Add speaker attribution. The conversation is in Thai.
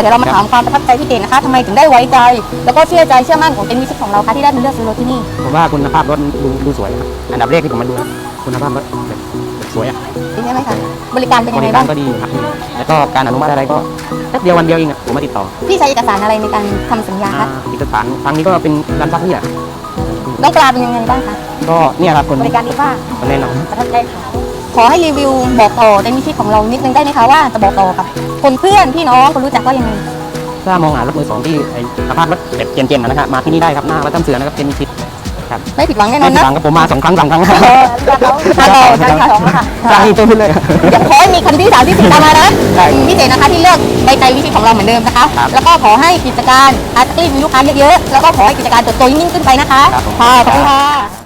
Speaker 1: เดี๋ยวเรามาถามความประทับใจพี่เจนนะคะทำไมถึงได้ไว้ใจ แล้วก็เชื่อใจเชื่อมั่นของเต็นท์วิชิตของเราคะที่ได้มาเลือกซื้อรถที่นี่
Speaker 2: ผมว่าคุณภาพรถดูดูสวยครับอันดับแรกที่ผมมาดูนะคุณภาพรถแบบแบบสวยอะ
Speaker 1: ใช่ไหมคะบริการเป็น
Speaker 2: บ
Speaker 1: ยังไง
Speaker 2: ริกา
Speaker 1: บ้ารง
Speaker 2: ก็ดีครับแล้วก็การอนุมัติอะไรก็แป๊บเดียววันเดียวเองอะผมมาติดต่อ
Speaker 1: พี่ใช้เอกสารอะไรในการทำสัญญา
Speaker 2: อ่า
Speaker 1: คะ
Speaker 2: เอกสารครั้งนี้ก็เป็นร้านซักนี่แหละ
Speaker 1: น้องปลาเป็นยังไงบ้างคะ
Speaker 2: ก็เนี่ยครับคน
Speaker 1: บริการดีมาก
Speaker 2: คนแนะนำ
Speaker 1: ประทับใจค่ะขอให้รีวิวบอกต่อเต็นท์วิชิตของเรานิดนึงได้ไหมคะว่าจะบอกต่อกับ คนเพื่อนพี่น้องคนรู้จักว่ายังไง
Speaker 2: ถ้ามองหารถมือสองที่ไอ้สภาพรถแบบเจนๆนะครับมาที่นี่ได้ครับหน้าวัดถ้ำเสือนะครับเป็นชิดครับ
Speaker 1: ไม่ผิดหวังแน่น
Speaker 2: ไม่
Speaker 1: อน
Speaker 2: ผิด
Speaker 1: นะ
Speaker 2: หวังครับผมมาสองครั้งสามครั้ง
Speaker 1: เออมาต่อกันที่สองแล้วค่ะ
Speaker 2: ใช่ตัวขึ้นเลย
Speaker 1: อยากขอให้มีคันที่สามที่สี่ตามมานะ
Speaker 2: ได้
Speaker 1: พิเศษนะคะที่เลือกใบใจวิชิตของเราเหมือนเดิมนะคะ
Speaker 2: ครับ
Speaker 1: แล้วก็ขอให้กิจการอาร์ตรีมีลูกค้าเยอะๆแล้วก็ขอให้กิจการเติบโตยิ่งขึ้นไปนะคะ
Speaker 2: ครับผม
Speaker 1: ค่ะขอบคุณค่ะ